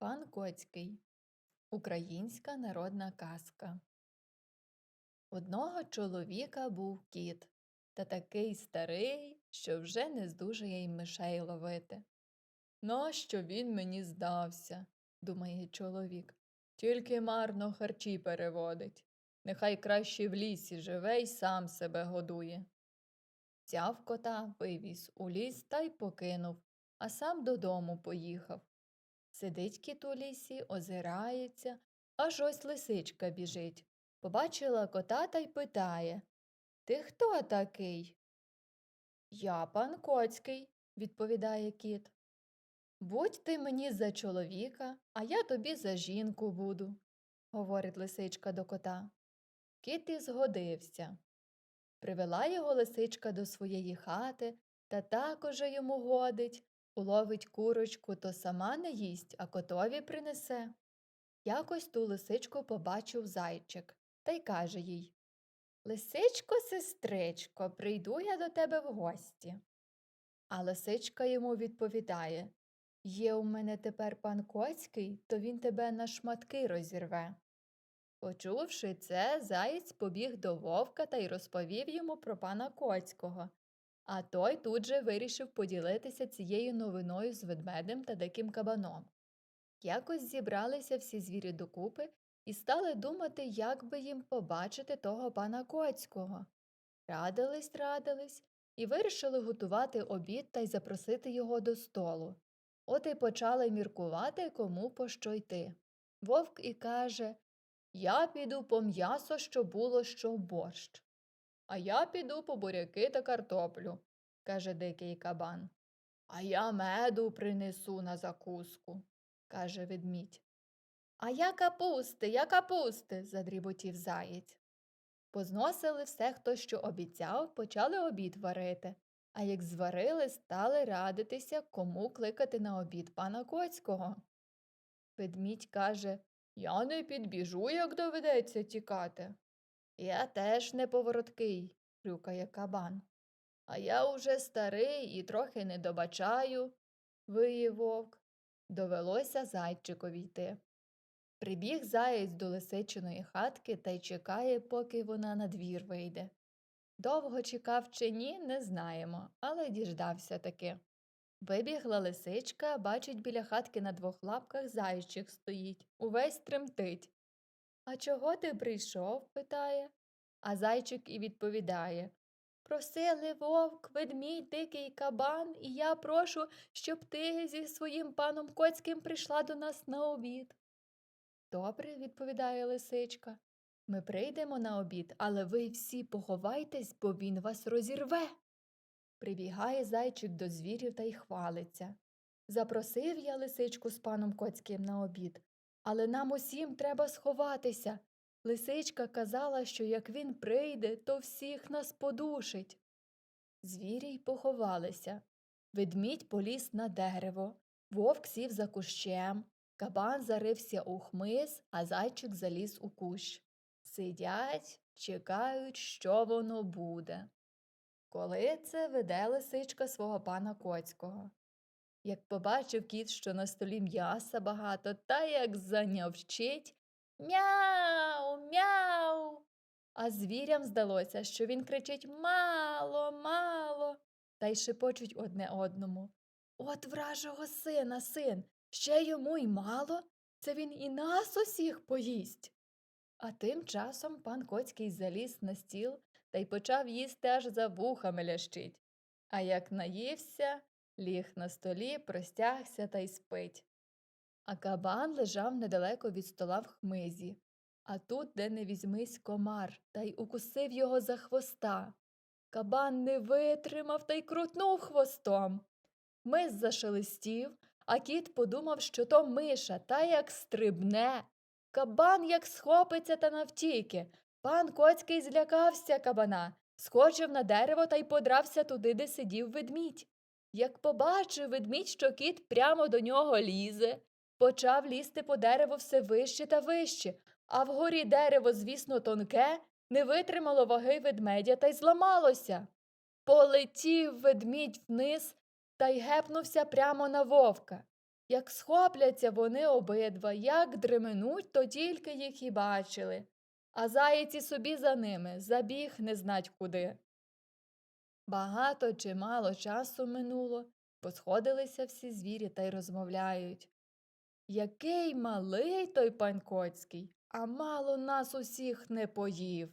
Пан Коцький. Українська народна казка. Одного чоловіка був кіт, та такий старий, що вже не здужає й мишей ловити. Нащо він мені здався, думає чоловік, тільки марно харчі переводить. Нехай краще в лісі живе й сам себе годує. Взяв кота, вивіз у ліс та й покинув, а сам додому поїхав. Сидить кіт у лісі, озирається, аж ось лисичка біжить. Побачила кота та й питає Ти хто такий? Я пан Коцький, відповідає кіт. Будь ти мені за чоловіка, а я тобі за жінку буду, говорить лисичка до кота. Кіт і згодився. Привела його лисичка до своєї хати та також йому годить, уловить курочку, то сама не їсть, а котові принесе. Якось ту лисичку побачив зайчик та й каже їй Лисичко, сестричко, прийду я до тебе в гості. А лисичка йому відповідає Є у мене тепер пан Коцький, то він тебе на шматки розірве. Почувши це, заєць побіг до вовка та й розповів йому про пана Коцького, а той тут же вирішив поділитися цією новиною з ведмедем та диким кабаном. Якось зібралися всі звірі докупи і стали думати, як би їм побачити того пана Коцького. Радились, радились і вирішили готувати обід та й запросити його до столу. От і почали міркувати, кому по що йти. Вовк і каже Я піду по м'ясо, що було, що борщ. А я піду по буряки та картоплю, каже дикий кабан. А я меду принесу на закуску, каже ведмідь. А я капусти, я капусти, задріботів заєць. Позносили все, хто що обіцяв, почали обід варити, а як зварили, стали радитися, кому кликати на обід пана Коцького. Ведмідь каже Я не підбіжу, як доведеться тікати. Я теж не повороткий, хрюкає кабан. А я уже старий і трохи не добачаю, виє вовк. Довелося зайчикові йти. Прибіг заєць до лисичиної хатки та й чекає, поки вона на двір вийде. Довго чекав чи ні, не знаємо, але діждався таки. Вибігла лисичка, бачить біля хатки на двох лапках зайчик стоїть, увесь тремтить. А чого ти прийшов? питає. А зайчик і відповідає Просили вовк, ведмідь, дикий кабан, і я прошу, щоб ти зі своїм паном Коцьким прийшла до нас на обід. Добре, відповідає лисичка. Ми прийдемо на обід, але ви всі поховайтесь, бо він вас розірве. Прибігає зайчик до звірів та й хвалиться. Запросив я лисичку з паном Коцьким на обід, але нам усім треба сховатися. Лисичка казала, що як він прийде, то всіх нас подушить. Звірі й поховалися. Ведмідь поліз на дерево, вовк сів за кущем, кабан зарився у хмиз, а зайчик заліз у кущ. Сидять, чекають, що воно буде. Коли це веде лисичка свого пана Коцького. Як побачив кіт, що на столі м'яса багато, та як занявчить Мяу, мяу. А звірям здалося, що він кричить Мало, мало, та й шепочуть одне одному. От вражого сина, син, ще йому й мало, це він і нас усіх поїсть. А тим часом пан Коцький заліз на стіл та й почав їсти аж за вухами лящить. А як наївся, ліг на столі, простягся та й спить. А кабан лежав недалеко від стола в хмизі, а тут, де не візьмись комар, та й укусив його за хвоста. Кабан не витримав та й крутнув хвостом. Мис зашелестів, а кіт подумав, що то миша, та як стрибне. Кабан як схопиться та навтіки. Пан Коцький злякався кабана, скочив на дерево та й подрався туди, де сидів ведмідь. Як побачив ведмідь, що кіт прямо до нього лізе, почав лізти по дереву все вище та вище, а вгорі дерево, звісно, тонке, не витримало ваги ведмедя та й зламалося. Полетів ведмідь вниз та й гепнувся прямо на вовка. Як схопляться вони обидва, як дременуть, то тільки їх і бачили, а заєць і собі за ними забіг не знать куди. Багато чи мало часу минуло, посходилися всі звірі та й розмовляють. Який малий той панкоцький, а мало нас усіх не поїв.